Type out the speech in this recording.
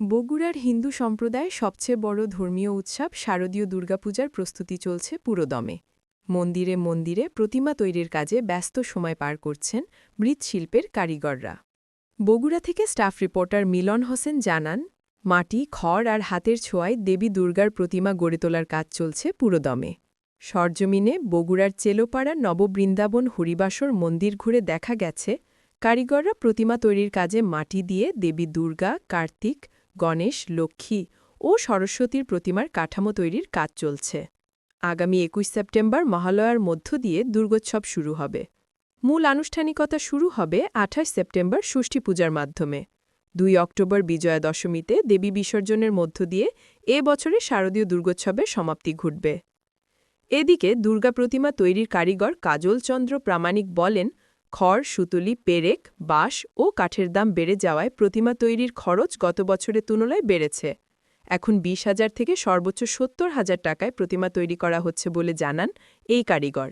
বগুড়ার হিন্দু সম্প্রদায়ের সবচেয়ে বড় ধর্মীয় উৎসব শারদীয় দুর্গাপূজার প্রস্তুতি চলছে পুরোদমে। মন্দিরে মন্দিরে প্রতিমা তৈরির কাজে ব্যস্ত সময় পার করছেন মৃৎশিল্পের কারিগররা। বগুড়া থেকে স্টাফ রিপোর্টার মিলন হোসেন জানান, মাটি, খড় আর হাতের ছোঁয়ায় দেবী দুর্গার প্রতিমা গড়ে তোলার কাজ চলছে পুরোদমে। সরজমিনে বগুড়ার চেলোপাড়া নববৃন্দাবন হরিবাসর মন্দির ঘুরে দেখা গেছে, কারিগররা প্রতিমা তৈরির কাজে মাটি দিয়ে দেবী দুর্গা, কার্তিক গণেশ, লক্ষ্মী ও সরস্বতীর প্রতিমার কাঠামো তৈরির কাজ চলছে। আগামী একুশ সেপ্টেম্বর মহালয়ার মধ্য দিয়ে দুর্গোৎসব শুরু হবে। মূল আনুষ্ঠানিকতা শুরু হবে আঠাশ সেপ্টেম্বর ষষ্ঠী পূজার মাধ্যমে। দুই অক্টোবর বিজয়া দশমীতে দেবী বিসর্জনের মধ্য দিয়ে এ বছরে শারদীয় দুর্গোৎসবের সমাপ্তি ঘটবে। এদিকে দুর্গা প্রতিমা তৈরির কারিগর কাজল চন্দ্র প্রামাণিক বলেন খড়, সুতুলি, পেরেক, বাঁশ ও কাঠের দাম বেড়ে যাওয়ায় প্রতিমা তৈরির খরচ গত বছরের তুলনায় বেড়েছে। এখন বিশ হাজার থেকে সর্বোচ্চ সত্তর হাজার টাকায় প্রতিমা তৈরি করা হচ্ছে বলে জানান এই কারিগর।